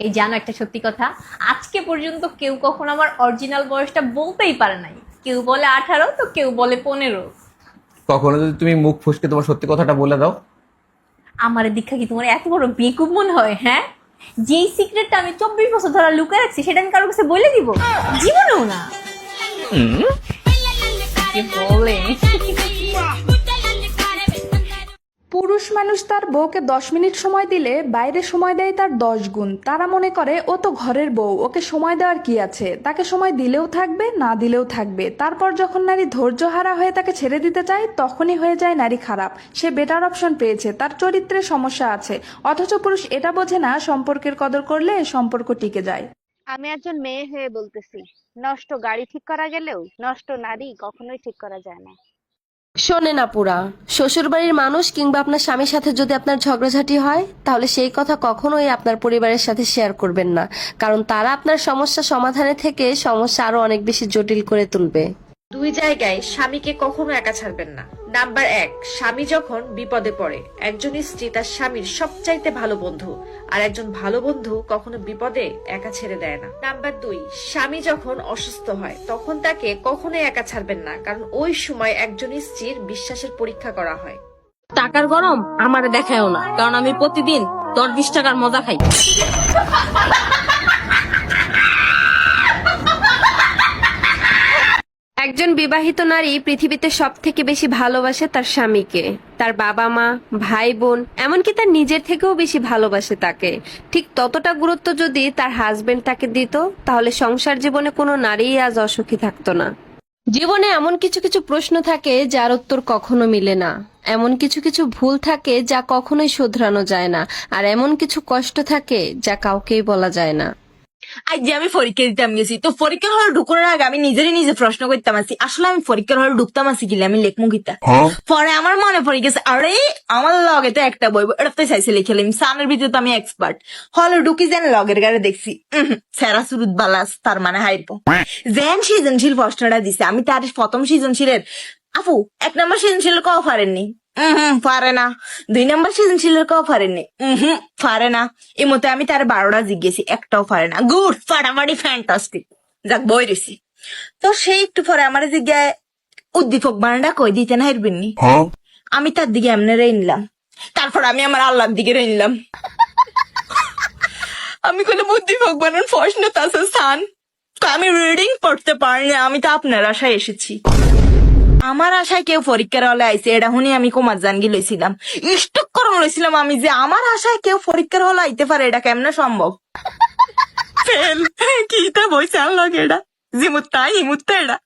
এই জানো একটা সত্যি কথা আজকে পর্যন্ত কেউ কখনো আমার অরিজিনাল বয়সটা বলতেই পারে নাই। কেউ বলে আঠারো তো কেউ বলে পনেরো। কখনো যদি তুমি মুখ ফুসকে তোমার সত্যি কথাটা বলে দাও? আমার দীক্ষা কি তোমার এত বড় বেকুব মনে হয় হ্যাঁ? যেই সিক্রেটটা আমি চব্বিশ বছর ধরে লুকিয়ে রাখছি সেটা আমি কারোর কাছে বলে দিব? জীবনেও না। কি বলে? মানুষ তার বউকে দশ মিনিট সময় দিলে বাইরে সময় দেয় তার দশ গুণ। তারা মনে করে, ও তো ঘরের বউ, ওকে সময় দেওয়ার কি আছে? তাকে সময় দিলেও থাকবে, না দিলেও থাকবে। তারপর যখন নারী ধৈর্য হারা হয়ে তাকে ছেড়ে দিতে চায়, তখনই হয়ে যায় নারী খারাপ। সে বেটার অপশন পেয়েছে, তার চরিত্রে সমস্যা আছে। অথচ পুরুষ এটা বোঝে না, সম্পর্কের কদর করলে সম্পর্ক টিকে যায়। আমি একজন মেয়ে হয়ে বলতেছি, নষ্ট গাড়ি ঠিক করা গেলেও নষ্ট নারী কখনোই ঠিক করা যায় না। শোনেন আপুরা, শ্বশুরবাড়ির মানুষ কিংবা আপনার স্বামীর সাথে যদি আপনার ঝগড়াঝাটি হয়, তাহলে সেই কথা কখনোই আপনার পরিবারের সাথে শেয়ার করবেন না। কারণ তারা আপনার সমস্যা সমাধানের থেকে সমস্যা আরও অনেক বেশি জটিল করে তুলবে। দুই জায়গায় স্বামীকে কখনো একা ছাড়বেন না। নাম্বার এক, স্বামী যখন বিপদে পড়ে, একজন স্ত্রী তার স্বামীর সবচাইতে ভালো বন্ধু, আর একজন ভালো বন্ধু কখনো বিপদে একা ছেড়ে দেয় না। নাম্বার দুই, স্বামী যখন অসুস্থ হয়, তখন তাকে কখনোই একা ছাড়বেন না, কারণ ওই সময় একজন স্ত্রীর বিশ্বাসের পরীক্ষা করা হয়। টাকার গরম, আমার দেখায়ও না, কারণ আমি প্রতিদিন দশ বিশ টাকার মজা খাই। একজন বিবাহিত নারী পৃথিবীতে সব থেকে বেশি ভালোবাসে তার স্বামীকে, তার বাবা মা ভাই বোন এমনকি তার নিজের থেকেও বেশি ভালোবাসে তাকে। ঠিক ততটা গুরুত্ব যদি তার হাজবেন্ড তাকে দিত, তাহলে সংসার জীবনে কোনো নারী আজ অসুখী থাকতো না। জীবনে এমন কিছু কিছু প্রশ্ন থাকে যার উত্তর কখনো মিলে না। এমন কিছু কিছু ভুল থাকে যা কখনোই শুধরানো যায় না, আর এমন কিছু কষ্ট থাকে যা কাউকেই বলা যায় না। আজ আমি পরীক্ষা দিতাম গেছি তো পরীক্ষার হলে ঢুকানোর আগে আমি নিজেরই নিজে প্রশ্ন করতাম আছি। আসলে আমি পরীক্ষার হলে ঢুকতাম আছি কিলে আমি লেখমু গীতা। পরে আমার মনে পড়ে গেছে আরে আমার লগে তো একটা বই এটা তো চাইছে লিখেলাম সানের ভিতরে তো আমি এক্সপার্ট হলে ঢুকি যেন লগের গাড়ি দেখছি। সেরা সুরুত বালাস তার মানে হাইরবো। যেন সৃজনশীল প্রশ্নটা দিছে আমি তার প্রথম সৃজনশীলের আপু এক নম্বর সৃজনশীলের কও পারেননি? হুম পারে না দুই নম্বর সৃজনশীলের কও পারেননি হুম পারে না এই মতে আমি তার বারোটা জিজ্ঞেসি একটাও পারে না গুড ফাটাফাটি ফ্যান্টাস্টিক যাক বই রয়েছি তো সেই একটু পরে আমার জিজ্ঞায় উদ্দীপক বানানটা কই দিতে না হারবেননি। আমি তার দিকে এমনি রে নিলাম তারপর আমি আমার আল্লাহর দিকে রে নিলাম আমি কোনো উদ্দীপক বানান প্রশ্ন তাছে স্থান। তো আমি রিডিং পড়তে পারিনি আমি তো আপনার আশায় এসেছি। আমার আশায় কেউ পরীক্ষার হলে আইছে, এটা শুনি আমি কুমার জানগি লইছিলাম। স্টক করম লইছিলাম আমি যে আমার আশায় কেউ পরীক্ষার হলে আইতে পারে, এটা কেমনে সম্ভব? ফেল, কি তা বইছে আল্লাহ এটা? জিমুত্তা ইমুত্তা এটা?